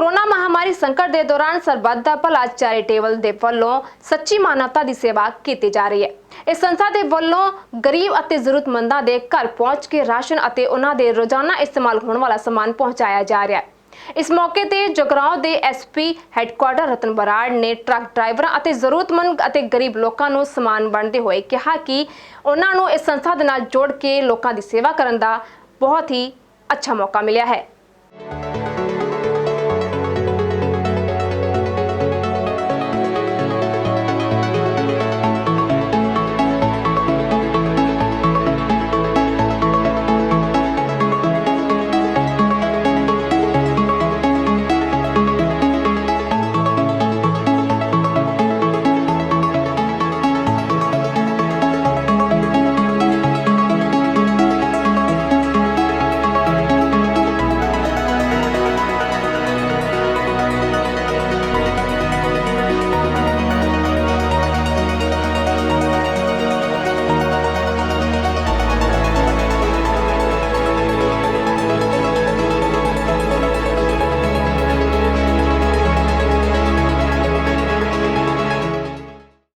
Corona ਮਹਾਮਾਰੀ ਸੰਕਟ ਦੇ ਦੌਰਾਨ ਸਰਬੱਤ ਦਾ ਭਲਾ ਚੈਰੀਟੇਬਲ ਦੇ ਵੱਲੋਂ ਸੱਚੀ ਮਾਨਵਤਾ ਦੀ ਸੇਵਾ ਕੀਤੀ ਜਾ ਰਹੀ ਹੈ। ਇਸ ਸੰਸਥਾ ਦੇ ਵੱਲੋਂ ਗਰੀਬ ਅਤੇ ਜ਼ਰੂਰਤਮੰਦਾਂ ਦੇ ਘਰ ਪਹੁੰਚ ਕੇ ਰਾਸ਼ਨ ਅਤੇ ਉਹਨਾਂ ਦੇ ਰੋਜ਼ਾਨਾ ਇਸਤੇਮਾਲ ਹੋਣ ਵਾਲਾ ਸਮਾਨ ਪਹੁੰਚਾਇਆ ਜਾ ਰਿਹਾ ਹੈ। ਇਸ ਮੌਕੇ ਤੇ ਜਗਰਾਉਂ ਦੇ ਐਸਪੀ ਹੈੱਡਕੁਆਟਰ ਰਤਨ ਬਰਾੜ ਨੇ ਟਰੱਕ ਡਰਾਈਵਰਾਂ ਅਤੇ ਜ਼ਰੂਰਤਮੰਦ ਅਤੇ ਗਰੀਬ ਲੋਕਾਂ ਨੂੰ ਸਮਾਨ ਵੰਡਦੇ ਹੋਏ ਕਿਹਾ ਕਿ ਉਹਨਾਂ ਨੂੰ ਇਸ ਸੰਸਥਾ ਦੇ ਨਾਲ ਜੋੜ ਕੇ ਲੋਕਾਂ ਦੀ ਸੇਵਾ ਕਰਨ ਦਾ ਬਹੁਤ ਹੀ ਅੱਛਾ ਮੌਕਾ ਮਿਲਿਆ ਹੈ।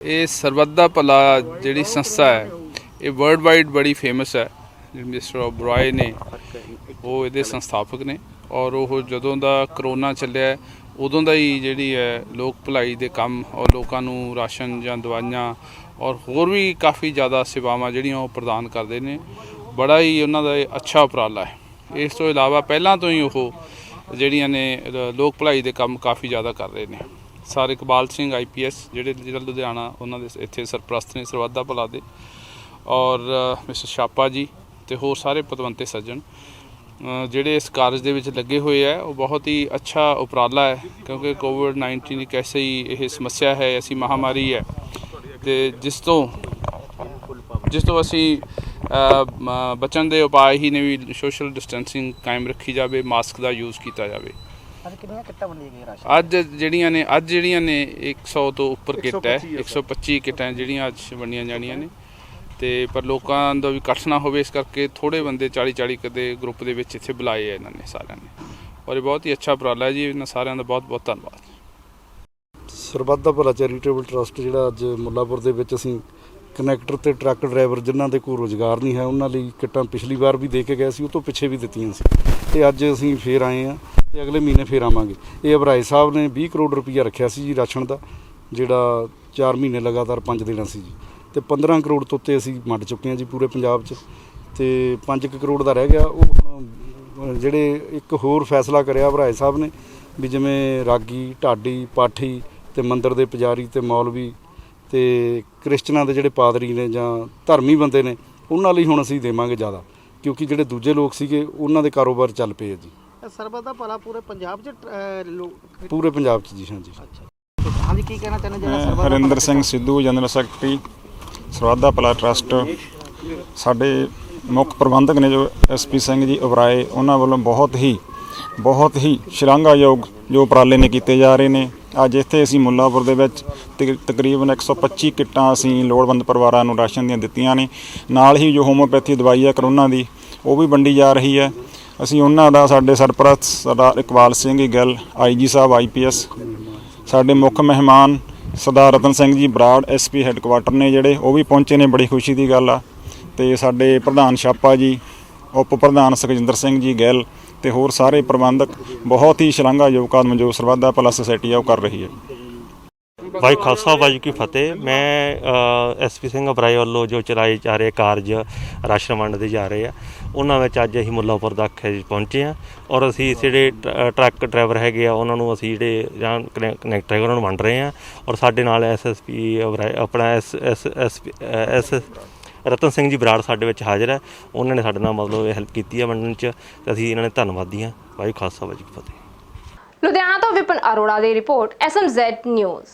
ਇਹ ਸਰਬੱਤ ਦਾ ਭਲਾ ਜਿਹੜੀ ਸੰਸਥਾ ਹੈ, ਇਹ ਵਰਲਡ ਵਾਈਡ ਬੜੀ ਫੇਮਸ ਹੈ। ਮਿਸਟਰ ਓਬਰਾਏ ਨੇ, ਉਹ ਇਹਦੇ ਸੰਸਥਾਪਕ ਨੇ ਔਰ ਉਹ ਜਦੋਂ ਦਾ ਕਰੋਨਾ ਚੱਲਿਆ, ਉਦੋਂ ਦਾ ਹੀ ਜਿਹੜੀ ਹੈ ਲੋਕ ਭਲਾਈ ਦੇ ਕੰਮ ਔਰ ਲੋਕਾਂ ਨੂੰ ਰਾਸ਼ਨ ਜਾਂ ਦਵਾਈਆਂ ਔਰ ਹੋਰ ਵੀ ਕਾਫੀ ਜ਼ਿਆਦਾ ਸੇਵਾਵਾਂ ਜਿਹੜੀਆਂ ਉਹ ਪ੍ਰਦਾਨ ਕਰਦੇ ਨੇ। ਬੜਾ ਹੀ ਉਹਨਾਂ ਦਾ ਇਹ ਅੱਛਾ ਉਪਰਾਲਾ ਹੈ। ਇਸ ਤੋਂ ਇਲਾਵਾ ਪਹਿਲਾਂ ਤੋਂ ਹੀ ਉਹ ਜਿਹੜੀਆਂ ਨੇ, ਲੋਕ ਭਲਾਈ ਦੇ ਕੰਮ ਕਾਫੀ ਜ਼ਿਆਦਾ ਕਰ ਰਹੇ ਨੇ। ਸਰ ਇਕਬਾਲ ਸਿੰਘ ਆਈਪੀਐਸ ਜਿਹੜੇ ਜਿਹੜਾ ਲੁਧਿਆਣਾ, ਉਹਨਾਂ ਦੇ ਇੱਥੇ ਸਰਪ੍ਰਸਤ ਨੇ ਸਰਵਾਦਾ ਭਲਾ ਦੇ। ਔਰ ਮਿਸਟਰ ਛਾਪਾ ਜੀ ਤੇ ਹੋਰ ਸਾਰੇ ਪਤਵੰਤੇ ਸੱਜਣ ਜਿਹੜੇ ਇਸ ਕਾਰਜ ਦੇ ਵਿੱਚ ਲੱਗੇ ਹੋਏ ਆ, ਉਹ ਬਹੁਤ ਹੀ ਅੱਛਾ ਉਪਰਾਲਾ ਹੈ, ਕਿਉਂਕਿ ਕੋਵਿਡ 19 ਇੱਕ ਹੀ ਇਹ ਸਮੱਸਿਆ ਹੈ, ਐਸੀ ਮਹਾਮਾਰੀ ਹੈ। ਤੇ ਜਿਸ ਤੋਂ ਜਿਸ ਤੋਂ ਅਸੀਂ ਬਚਣ ਦੇ ਉਪਾਅ ਹੀ ਨੇ ਵੀ ਸੋਸ਼ਲ ਡਿਸਟੈਂਸਿੰਗ ਕਾਇਮ ਰੱਖੀ ਜਾਵੇ, ਮਾਸਕ ਦਾ ਯੂਜ਼ ਕੀਤਾ ਜਾਵੇ। ਅੱਜ ਕਿੰਨੀਆਂ ਕਿੱਟਾਂ ਵੰਡੀਆਂ ਗਈਆਂ ਰਾਸ਼ਨ ਅੱਜ ਜਿਹੜੀਆਂ ਨੇ ਅੱਜ ਜਿਹੜੀਆਂ ਨੇ 100 ਤੋਂ ਉੱਪਰ ਕਿੱਟ ਹੈ 125 ਕਿੱਟਾਂ ਜਿਹੜੀਆਂ ਅੱਜ ਵੰਡੀਆਂ ਜਾਣੀਆਂ ਨੇ। ਤੇ ਪਰ ਲੋਕਾਂ ਦਾ ਵੀ ਇਕੱਠ ਨਾ ਹੋਵੇ ਇਸ ਕਰਕੇ ਥੋੜੇ ਬੰਦੇ 40 40 ਕਦੇ ਗਰੁੱਪ ਦੇ ਵਿੱਚ ਇੱਥੇ ਬੁਲਾਏ ਆ ਇਹਨਾਂ ਨੇ ਸਾਰਿਆਂ ਨੇ। ਔਰ ਇਹ ਬਹੁਤ ਹੀ ਅੱਛਾ ਉਪਰਾਲਾ ਹੈ ਜੀ ਇਹਨਾਂ ਸਾਰਿਆਂ ਦਾ ਬਹੁਤ ਬਹੁਤ ਧੰਨਵਾਦ। ਸਰਬੱਤ ਦਾ ਭਲਾ ਚੈਰੀਟੇਬਲ ਟਰਸਟ ਜਿਹੜਾ ਅੱਜ ਮੁੱਲਾਪੁਰ ਦੇ ਵਿੱਚ ਅਸੀਂ ਕਨੈਕਟਰ ਤੇ ਟਰੱਕ ਡਰਾਈਵਰ ਜਿਨ੍ਹਾਂ ਦੇ ਕੋਈ ਰੋਜ਼ਗਾਰ ਨਹੀਂ ਹੈ ਉਹਨਾਂ ਲਈ ਕਿੱਟਾਂ ਪਿਛਲੀ ਵਾਰ ਵੀ ਦੇ ਕੇ ਗਏ ਸੀ ਉਹ ਤੋਂ ਪਿੱਛੇ ਵੀ ਦਿੱਤੀਆਂ ਸੀ। ਤੇ ਅੱਜ ਅਸੀਂ ਫੇਰ ਆਏ ਆ ਤੇ ਅਗਲੇ ਮਹੀਨੇ ਫੇਰ ਆਵਾਂਗੇ। ਇਹ ਅਬਰਾਏ ਸਾਹਿਬ ਨੇ 20 ਕਰੋੜ ਰੁਪਈਆ ਰੱਖਿਆ ਸੀ ਜੀ ਰਾਸ਼ਨ ਦਾ, ਜਿਹੜਾ 4 ਮਹੀਨੇ ਲਗਾਤਾਰ 5 ਦੇਣਾ ਸੀ ਜੀ। ਤੇ 15 ਕਰੋੜ ਤੋਂ ਉੱਤੇ ਅਸੀਂ ਵੰਡ ਚੁੱਕੇ ਹਾਂ ਜੀ ਪੂਰੇ ਪੰਜਾਬ 'ਚ। ਤੇ 5 ਕਰੋੜ ਦਾ ਰਹਿ ਗਿਆ। ਉਹ ਹੁਣ ਜਿਹੜੇ ਇੱਕ ਹੋਰ ਫੈਸਲਾ ਕਰਿਆ ਅਬਰਾਏ ਸਾਹਿਬ ਨੇ ਵੀ ਜਿਵੇਂ ਰਾਗੀ, ਢਾਡੀ, ਪਾਠੀ ਤੇ ਮੰਦਰ ਦੇ ਪੁਜਾਰੀ ਤੇ ਮੌਲਵੀ ਤੇ ਕ੍ਰਿਸਚਨਾਂ ਦੇ ਜਿਹੜੇ ਪਾਦਰੀ ਨੇ ਜਾਂ ਧਰਮੀ ਬੰਦੇ ਨੇ, ਉਹਨਾਂ ਲਈ ਹੁਣ ਅਸੀਂ ਦੇਵਾਂਗੇ ਜ਼ਿਆਦਾ। ਕਿਉਂਕਿ ਜਿਹੜੇ ਦੂਜੇ ਲੋਕ ਸੀਗੇ, ਉਹਨਾਂ ਦੇ ਕਾਰੋਬਾਰ ਚੱਲ ਪਏ ਆ ਜੀ। ਸਰਬਤ ਦਾ ਭਲਾ ਪੂਰੇ ਪੰਜਾਬ 'ਚ ਅਹ, ਲੋਕ ਪੂਰੇ ਪੰਜਾਬ 'ਚ ਜੀ ਹਾਂ ਜੀ ਅੱਛਾ। ਤੇ ਹਾਂਜੀ ਕੀ ਕਹਿਣਾ ਚਾਹੁੰਦੇ ਜਿਹੜਾ ਮੈਂ ਸਰਬਤ ਦਾ ਹਰਿੰਦਰ ਭਲਾ ਸਿੰਘ ਸਿੱਧੂ ਜਨਰਲ ਸੈਕਟਰੀ ਸਰਵਾਦਾ ਭਲਾ ਟਰਸਟ ਸਾਡੇ ਮੁੱਖ ਪ੍ਰਬੰਧਕ ਨੇ ਜੋ ਐਸਪੀ ਸਿੰਘ ਜੀ ਉਬਰਾਏ ਉਹਨਾਂ ਵੱਲੋਂ ਬਹੁਤ ਹੀ ਬਹੁਤ ਹੀ ਸ਼ਲਾਘਾਯੋਗ ਜੋ ਉਪਰਾਲੇ ਨੇ ਕੀਤੇ ਜਾ ਰਹੇ ਨੇ। ਅੱਜ ਇੱਥੇ ਅਸੀਂ ਮੁੱਲਾਪੁਰ ਦੇ ਵਿੱਚ ਤਕ- ਤਕਰੀਬਨ 125 ਕਿੱਟਾਂ ਅਸੀਂ ਲੋੜਵੰਦ ਪਰਿਵਾਰਾਂ ਨੂੰ ਰਾਸ਼ਨ ਦੀਆਂ ਦਿੱਤੀਆਂ ਨੇ। ਨਾਲ ਹੀ ਜੋ ਹੋਮੋਪੈਥੀ ਦਵਾਈ ਹੈ ਕਰੋਨਾ ਦੀ ਉਹ ਵੀ ਵੰਡੀ ਜਾ ਰਹੀ ਹੈ। ਅਸੀਂ ਉਹਨਾਂ ਦਾ ਸਾਡੇ ਸਰਪ੍ਰਸਤ ਸਰਦਾਰ ਇਕਬਾਲ ਸਿੰਘ ਗਿੱਲ ਆਈਜੀ ਸਾਹਿਬ ਆਈਪੀਐਸ ਸਾਡੇ ਮੁੱਖ ਮਹਿਮਾਨ ਸਰਦਾਰ ਰਤਨ ਸਿੰਘ ਜੀ ਬਰਾੜ ਐਸਪੀ ਹੈੱਡਕੁਆਟਰ ਨੇ ਜਿਹੜੇ, ਉਹ ਵੀ ਪਹੁੰਚੇ ਨੇ, ਬੜੀ ਖੁਸ਼ੀ ਦੀ ਗੱਲ ਆ। ਤੇ ਸਾਡੇ ਪ੍ਰਧਾਨ ਛਾਪਾ ਜੀ, ਉਪ ਪ੍ਰਧਾਨ ਸੁਖਜਿੰਦਰ ਸਿੰਘ ਜੀ, ਗਿੱਲ ਤੇ ਹੋਰ ਸਾਰੇ ਪ੍ਰਬੰਧਕ ਬਹੁਤ ਹੀ ਸ਼ਲਾਘਾਯੋਗ ਕਦਮ ਜੋ ਸਰਵਾਦਾ ਭਲਾ ਸੁਸਾਇਟੀ ਆ, ਉਹ ਕਰ ਰਹੀ ਹੈ। ਭਾਈ ਖਾਲਸਾ, ਵਾਹਿਗੁਰੂ ਕੀ ਫਤਿਹ। ਮੈਂ ਐਸਪੀ ਸਿੰਘ ਅਬਰਾਏ ਵੱਲੋਂ ਜੋ ਚਲਾਏ ਜਾ ਰਹੇ ਕਾਰਜ, ਰਾਸ਼ਨ ਵੰਡਦੇ ਜਾ ਰਹੇ ਆ, ਉਹਨਾਂ ਵਿੱਚ ਅੱਜ ਅਸੀਂ ਮੁੱਲਾਪੁਰ ਤੱਕ ਪਹੁੰਚੇ ਆ ਔਰ ਅਸੀਂ ਜਿਹੜੇ ਟ- ਟਰੱਕ ਡਰਾਈਵਰ ਹੈਗੇ ਆ, ਉਹਨਾਂ ਨੂੰ ਅਸੀਂ ਜਿਹੜੇ ਜਾਂ ਕਨੈਕਟ ਹੈਗੇ ਉਹਨਾਂ ਨੂੰ ਵੰਡ ਰਹੇ ਆ ਔਰ ਸਾਡੇ ਨਾਲ ਐਸਐਸਪੀ ਅਬਰਾਏ, ਆਪਣਾ S S S S Ratan Singh ji Brar ਸਾਡੇ ਵਿੱਚ ਹਾਜ਼ਰ ਹੈ ਉਹਨਾਂ ਨੇ ਸਾਡੇ ਨਾਲ ਮਤਲਬ ਹੈਲਪ ਕੀਤੀ ਹੈ ਵੰਡਣ ਚ ਤੇ ਅਸੀਂ ਇਹਨਾਂ ਨੇ ਧੰਨਵਾਦੀ ਹਾਂ ਵਾਹਿਗੁਰੂ ਖਾਲਸਾ, ਵਾਹਿਗੁਰੂ ਕੀ ਫਤਿਹ। ਲੁਧਿਆਣਾ ਤੋਂ ਵਿਪਨ ਅਰੋੜਾ ਦੀ ਰਿਪੋਰਟ, ਐਸਐਮਜ਼ੈਡ ਨਿਊਜ਼।